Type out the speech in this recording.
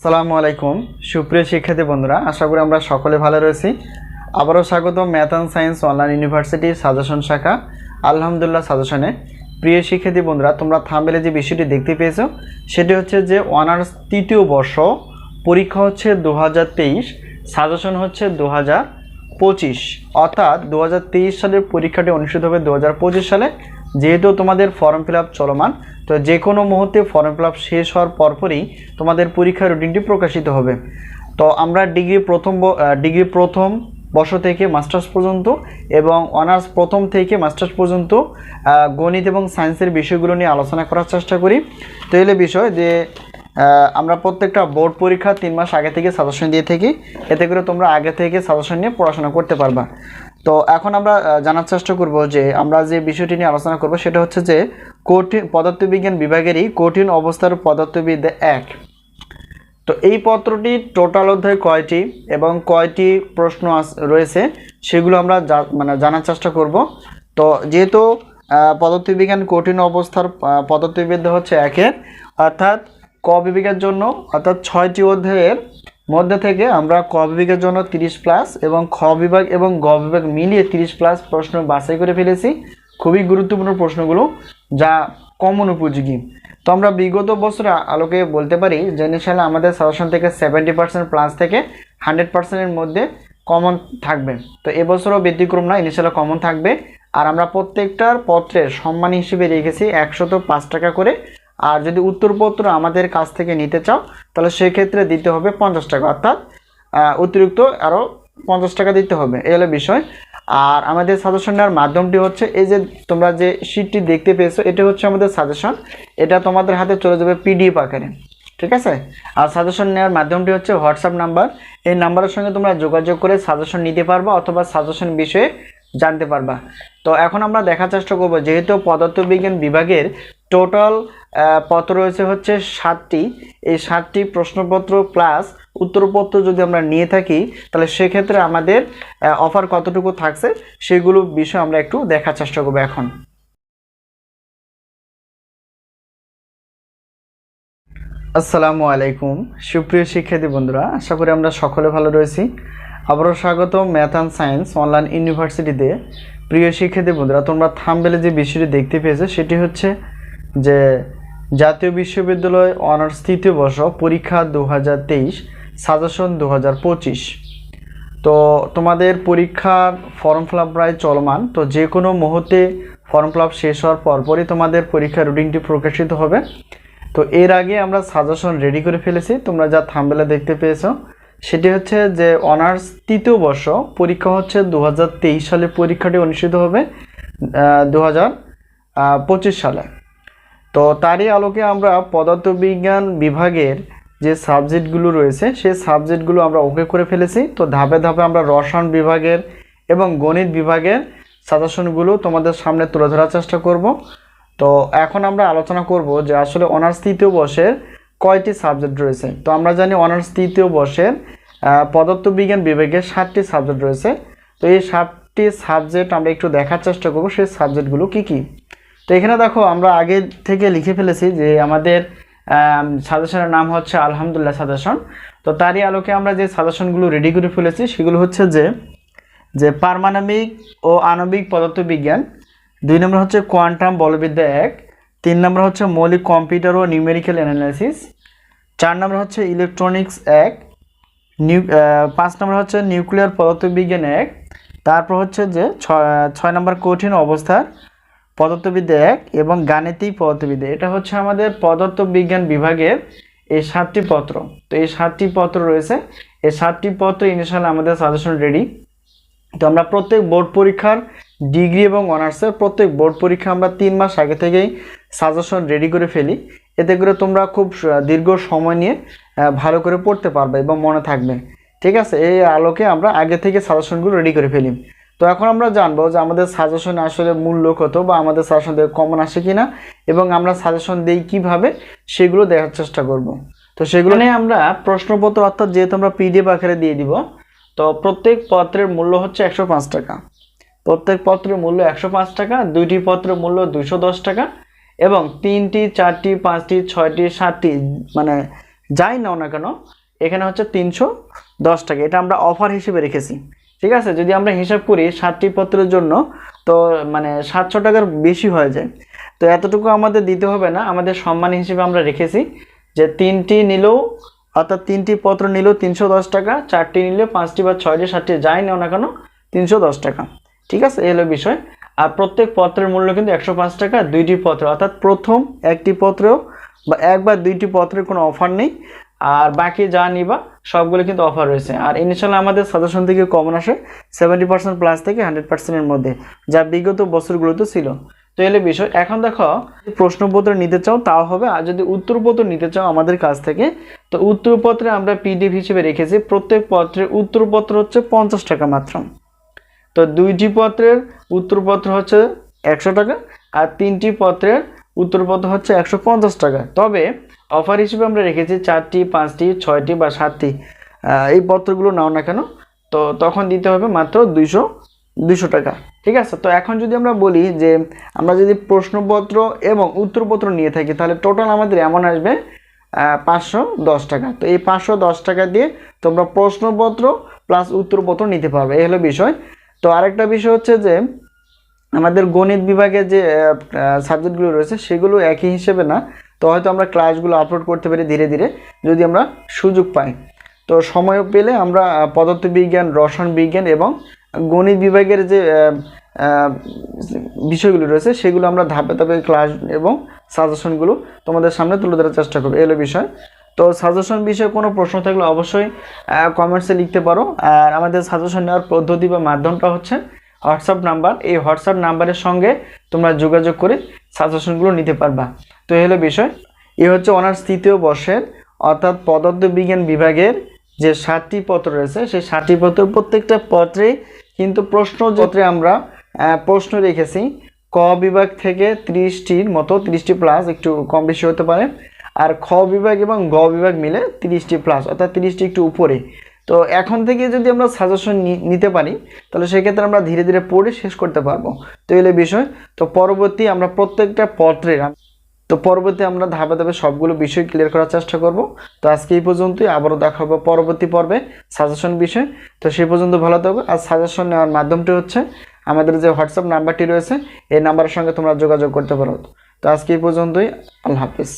আসসালামু আলাইকুম। সুপ্রিয় শিক্ষার্থী বন্ধুরা, আশা করি আমরা সকলে ভালো রয়েছি। আবারও স্বাগত ম্যাথ অ্যান্ড সায়েন্স অনলাইন ইউনিভার্সিটির সাজেশন শাখা। আলহামদুলিল্লাহ সাজেশনে। প্রিয় শিক্ষার্থী বন্ধুরা, তোমরা থামবেলে যে বিষয়টি দেখতে পেয়েছ, সেটি হচ্ছে যে অনার্স তৃতীয় বর্ষ পরীক্ষা হচ্ছে দু হাজার তেইশ, সাজেশন হচ্ছে দু পঁচিশ। অর্থাৎ দু হাজার তেইশ সালের পরীক্ষাটি অনুষ্ঠিত হবে দু হাজার পঁচিশ সালে। যেহেতু তোমাদের ফর্ম ফিল চলমান, তো যে কোনো মুহূর্তে ফর্ম ফিল শেষ হওয়ার পরপরই তোমাদের পরীক্ষার রুটিনটি প্রকাশিত হবে। তো আমরা ডিগ্রি প্রথম ডিগ্রি প্রথম বর্ষ থেকে মাস্টার্স পর্যন্ত এবং অনার্স প্রথম থেকে মাস্টার্স পর্যন্ত গণিত এবং সায়েন্সের বিষয়গুলো নিয়ে আলোচনা করার চেষ্টা করি। তো এলে বিষয় যে আমরা প্রত্যেকটা বোর্ড পরীক্ষা তিন মাস আগে থেকে সাজেশন দিয়ে থাকি। এতে করে তোমরা আগে থেকে সাজেশন নিয়ে পড়াশোনা করতে পারবা। তো এখন আমরা জানার চেষ্টা করব যে আমরা যে বিষয়টি নিয়ে আলোচনা করব সেটা হচ্ছে যে কঠিন পদার্থবিজ্ঞান বিভাগেরই কঠিন অবস্থার পদার্থবিদ্যা এক। তো এই পত্রটি টোটাল অধ্যায় কয়টি এবং কয়টি প্রশ্ন রয়েছে সেগুলো আমরা মানে জানার চেষ্টা করব। তো যেহেতু পদার্থবিজ্ঞান কঠিন অবস্থার পদার্থবিদ্যা হচ্ছে একের, অর্থাৎ ক বিভাগের জন্য, অর্থাৎ ছয়টি অধ্যায়ের মধ্যে থেকে আমরা ক বিভাগের জন্য তিরিশ প্লাস এবং খ বিভাগ এবং গ বিভাগ মিলিয়ে তিরিশ প্লাস প্রশ্ন বাছাই করে ফেলেছি। খুবই গুরুত্বপূর্ণ প্রশ্নগুলো যা কমন উপযোগী। তো আমরা বিগত বছর আলোকে বলতে পারি যে ইনশাল্লাহ আমাদের সাজেশন থেকে সেভেন্টি পার্সেন্ট প্লাস থেকে হান্ড্রেড পার্সেন্টের মধ্যে কমন থাকবে। তো এবছরও ব্যতিক্রম না ইনশাল্লাহ কমন থাকবে। আর আমরা প্রত্যেকটার পত্রের সম্মান হিসেবে রেখেছি একশত পাঁচ টাকা করে। আর যদি উত্তরপত্র আমাদের কাছ থেকে নিতে চাও, তাহলে সেক্ষেত্রে দিতে হবে পঞ্চাশ টাকা। অর্থাৎ অতিরিক্ত আরও পঞ্চাশ টাকা দিতে হবে। এই হলো বিষয়। আর আমাদের সাজেশন নেওয়ার মাধ্যমটি হচ্ছে, এই যে তোমরা যে শিটটি দেখতে পেয়েছ, এটা হচ্ছে আমাদের সাজেশন এটা তোমাদের হাতে চলে যাবে পিডিএফ আকারে। ঠিক আছে? আর সাজেশন নেওয়ার মাধ্যমটি হচ্ছে হোয়াটসঅ্যাপ নাম্বার এই নাম্বারের সঙ্গে তোমরা যোগাযোগ করে সাজেশন নিতে পারবা অথবা সাজেশন বিষয়ে জানতে পারবা। তো এখন আমরা দেখার চেষ্টা করব, যেহেতু পদার্থবিজ্ঞান বিভাগের টোটাল পত্র রয়েছে হচ্ছে সাতটি। এই সাতটি প্রশ্নপত্র প্লাস উত্তরপত্র যদি আমরা নিয়ে থাকি, তাহলে সেক্ষেত্রে আমাদের অফার কতটুকু থাকছে সেগুলো বিষয় আমরা একটু দেখার চেষ্টা করব এখন। আসসালামু আলাইকুম। সুপ্রিয় শিক্ষার্থী বন্ধুরা, আশা করি আমরা সকলে ভালো রয়েছি। আবারও স্বাগত ম্যাথ অ্যান্ড সায়েন্স অনলাইন ইউনিভার্সিটিতে। প্রিয় শিক্ষার্থী বন্ধুরা, তোমরা থামবেলে যে বিষয়টি দেখতে পেয়েছ, সেটি হচ্ছে যে জাতীয় বিশ্ববিদ্যালয় অনার্স তৃতীয় বর্ষ পরীক্ষা দু হাজার তেইশ, সাজেশন দু হাজার পঁচিশ। তো তোমাদের পরীক্ষার ফর্ম ফিল আপ প্রায় চলমান, তো যে কোনো মুহূর্তে ফর্ম ফিল আপ শেষ হওয়ার পরপরই তোমাদের পরীক্ষার রুটিনটি প্রকাশিত হবে। তো এর আগে আমরা সাজেশন রেডি করে ফেলেছি, তোমরা যা থামবেলা দেখতে পেয়েছ, সেটি হচ্ছে যে অনার্স তৃতীয় বর্ষ পরীক্ষা হচ্ছে দু হাজার তেইশ সালে পরীক্ষাটি অনুষ্ঠিত হবে দু সালে। তো তারই আলোকে আমরা পদার্থবিজ্ঞান বিভাগের যে সাবজেক্টগুলো রয়েছে, সেই সাবজেক্টগুলো আমরা ওকে করে ফেলেছি। তো ধাপে ধাপে আমরা রসায়ন বিভাগের এবং গণিত বিভাগের সাজেশনগুলো তোমাদের সামনে তুলে ধরার চেষ্টা করব। তো এখন আমরা আলোচনা করব যে আসলে অনার্স তৃতীয় বর্ষের কয়টি সাবজেক্ট রয়েছে। তো আমরা জানি অনার্স তৃতীয় বর্ষের পদার্থবিজ্ঞান বিভাগের সাতটি সাবজেক্ট রয়েছে। তো এই সাতটি সাবজেক্ট আমরা একটু দেখার চেষ্টা করব, সেই সাবজেক্টগুলো কি কি? তো এখানে দেখো, আমরা আগে থেকে লিখে ফেলেছি যে আমাদের সাজেশনের নাম হচ্ছে আলহামদুলিল্লাহ সাজেশন। তো তারই আলোকে আমরা যে সাজেশনগুলো রেডি করে ফেলেছি, সেগুলো হচ্ছে যে যে পারমাণবিক ও আণবিক পদার্থবিজ্ঞান, দুই নম্বর হচ্ছে কোয়ান্টাম বলবিদ্যা এক, তিন নম্বর হচ্ছে মৌলিক কম্পিউটার ও নিউমেরিক্যাল অ্যানালাইসিস, চার নম্বর হচ্ছে ইলেকট্রনিক্স এক, নিউ পাঁচ নম্বর হচ্ছে নিউক্লিয়ার পদার্থবিজ্ঞান এক, তারপর হচ্ছে যে ছয় নম্বর কঠিন অবস্থার পদার্থবিদ্যা এক এবং গাণিতিক পদার্থবিদ্যা। এটা হচ্ছে আমাদের পদার্থবিজ্ঞান বিভাগের এই সাতটি পত্র। তো এই সাতটি পত্র রয়েছে। এই সাতটি পত্র ইনশাল্লাহ আমাদের সাজেশন রেডি তো আমরা প্রত্যেক বোর্ড পরীক্ষার ডিগ্রি এবং অনার্সের প্রত্যেক বোর্ড পরীক্ষা আমরা তিন মাস আগে থেকেই সাজেশন রেডি করে ফেলি। এতে করে তোমরা খুব দীর্ঘ সময় নিয়ে ভালো করে পড়তে পারবে এবং মনে থাকবে। ঠিক আছে? এই আলোকে আমরা আগে থেকে সাজেশনগুলো রেডি করে ফেলি। তো এখন আমরা জানব যে আমাদের সাজেশনে আসলে মূল্য কত বা আমাদের সাজেশন থেকে কমন আসে কিনা এবং আমরা সাজেশন দিই কীভাবে সেগুলো দেখার চেষ্টা করব। তো সেগুলো নিয়ে আমরা প্রশ্নপত্র অর্থাৎ যেহেতু আমরা পিডিএফ আকারে দিয়ে দিব, তো প্রত্যেক পত্রের মূল্য হচ্ছে একশো পাঁচ টাকা। প্রত্যেক পত্রের মূল্য একশো পাঁচ টাকা, দুইটি পত্রের মূল্য দুশো দশ টাকা এবং তিনটি, চারটি, পাঁচটি, ছয়টি, সাতটি মানে যাই নাও না কেন, এখানে হচ্ছে তিনশো দশ টাকা। এটা আমরা অফার হিসেবে রেখেছি। ঠিক আছে? যদি আমরা হিসাব করি সাতটি পত্রের জন্য, তো মানে সাতশো টাকার বেশি হয়ে যায়। তো এতটুকু আমাদের দিতে হবে না। আমাদের সম্মান হিসেবে আমরা রেখেছি যে তিনটি নিলেও, অর্থাৎ তিনটি পত্র নিলেও তিনশো দশ টাকা, চারটি নিলে পাঁচটি বা ছয়টি, সাতটি, যাই নাও না কেন, তিনশো দশ টাকা। ঠিক আছে? এই হলো বিষয়। আর প্রত্যেক পত্রের মূল্য কিন্তু একশো পাঁচ টাকা, দুইটি পত্র। অর্থাৎ প্রথম একটি পত্রেও বা এক বা দুইটি পত্রের কোনো অফার নেই। আর বাকি যা নিবা, সবগুলো কিন্তু অফার রয়েছে। আর ইনিশিয়াল আমাদের সাজেশন থেকে কমন আসে সেভেন্টি পার্সেন্ট প্লাস থেকে হান্ড্রেড পার্সেন্টের মধ্যে, যা বিগত বছরগুলোতে ছিল। তো এলে বিষয়, এখন দেখো প্রশ্নপত্র নিতে চাও, তাও হবে। আর যদি উত্তরপত্র নিতে চাও আমাদের কাছ থেকে, তো উত্তরপত্রে আমরা পিডিএফ হিসেবে রেখেছি। প্রত্যেক পত্রের উত্তরপত্র হচ্ছে পঞ্চাশ টাকা মাত্র। তো দুইটি পত্রের উত্তরপত্র হচ্ছে একশো টাকা, আর তিনটি পত্রের উত্তরপত্র হচ্ছে একশো পঞ্চাশ টাকা। তবে অফার হিসেবে আমরা রেখেছি চারটি, পাঁচটি, ছয়টি বা সাতটি। এই পত্রগুলো নাও না কেন? তো তখন দিতে হবে মাত্র দুইশো দুশো টাকা। ঠিক আছে? তো এখন যদি আমরা বলি যে আমরা যদি প্রশ্নপত্র এবং উত্তরপত্র নিয়ে থাকি, তাহলে টোটাল আমাদের এমন আসবে পাঁচশো দশ টাকা। তো এই পাঁচশো দশ টাকা দিয়ে তোমরা প্রশ্নপত্র প্লাস উত্তরপত্র নিতে পারবে। এই হলো বিষয়। তো আরেকটা বিষয় হচ্ছে যে আমাদের গণিত বিভাগে যে সাবজেক্টগুলো রয়েছে সেগুলো একই হিসেবে না। তো হয়তো আমরা ক্লাসগুলো আপলোড করতে পারি ধীরে ধীরে, যদি আমরা সুযোগ পাই। তো সময় পেলে আমরা পদার্থবিজ্ঞান, রসায়ন বিজ্ঞান এবং গণিত বিভাগের যে বিষয়গুলো রয়েছে সেগুলো আমরা ধাপে ধাপে ক্লাস এবং সাজেশনগুলো তোমাদের সামনে তুলে ধরার চেষ্টা করব। এলো বিষয়। তো সাজেশন বিষয়ে কোনো প্রশ্ন থাকলে অবশ্যই কমেন্টসে লিখতে পারো। আর আমাদের সাজেশন নেওয়ার পদ্ধতি বা মাধ্যমটা হচ্ছে হোয়াটসঅ্যাপ নাম্বার, এই হোয়াটসঅ্যাপ নাম্বারের সঙ্গে তোমরা যোগাযোগ করে সাজেশনগুলো নিতে পারবা। তো এই হলো বিষয়। এ হচ্ছে অনার্স তৃতীয় বর্ষের, অর্থাৎ পদার্থবিজ্ঞান বিভাগের যে সাতটি পত্র রয়েছে, সেই সাতটি পত্র প্রত্যেকটা পত্রে কিন্তু প্রশ্ন পত্রে আমরা প্রশ্ন রেখেছি, ক বিভাগ থেকে ত্রিশটির মতো, ত্রিশটি প্লাস একটু কম বেশি হতে পারে। আর খ বিভাগ এবং গ বিভাগ মিলে তিরিশটি প্লাস অর্থাৎ তিরিশটি একটু উপরে। তো এখন থেকে যদি আমরা সাজেশন নিতে পারি, তাহলে সেক্ষেত্রে আমরা ধীরে ধীরে পড়ে শেষ করতে পারব। তো এলে বিষয়। তো পরবর্তী আমরা প্রত্যেকটা পত্রের তো পরবর্তী আমরা ধাপে ধাপে সবগুলো বিষয় ক্লিয়ার করার চেষ্টা করব। তো আজকে এই পর্যন্তই। আবারও দেখা হবে পরবর্তী পর্বে সাজেশন বিষয়। তো সেই পর্যন্ত ভালো থাকবে আর সাজেশন নেওয়ার মাধ্যমটি হচ্ছে আমাদের যে হোয়াটসঅ্যাপ নাম্বারটি রয়েছে, এই নাম্বারের সঙ্গে তোমরা যোগাযোগ করতে পারো। তো আজকে এই পর্যন্তই। আল্লাহ হাফিজ।